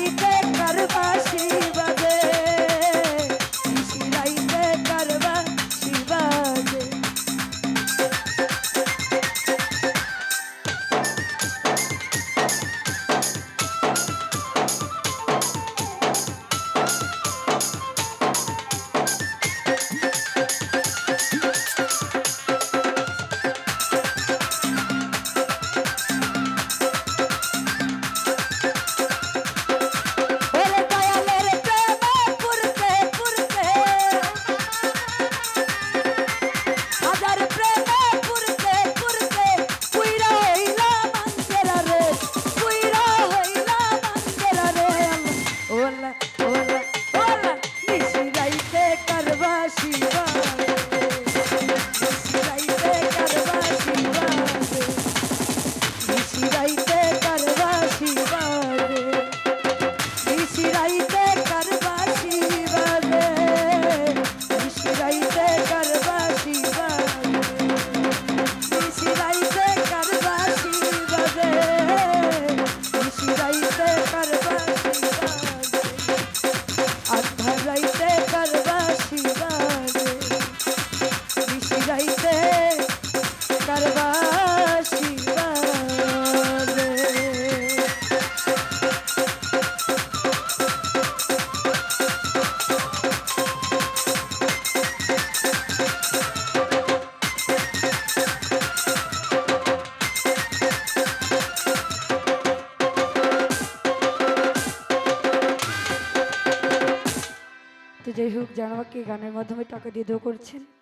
চাইতে যাই হোক যারা আমাকে গানের মাধ্যমে টাকা দিয়ে দেওয়া করছেন।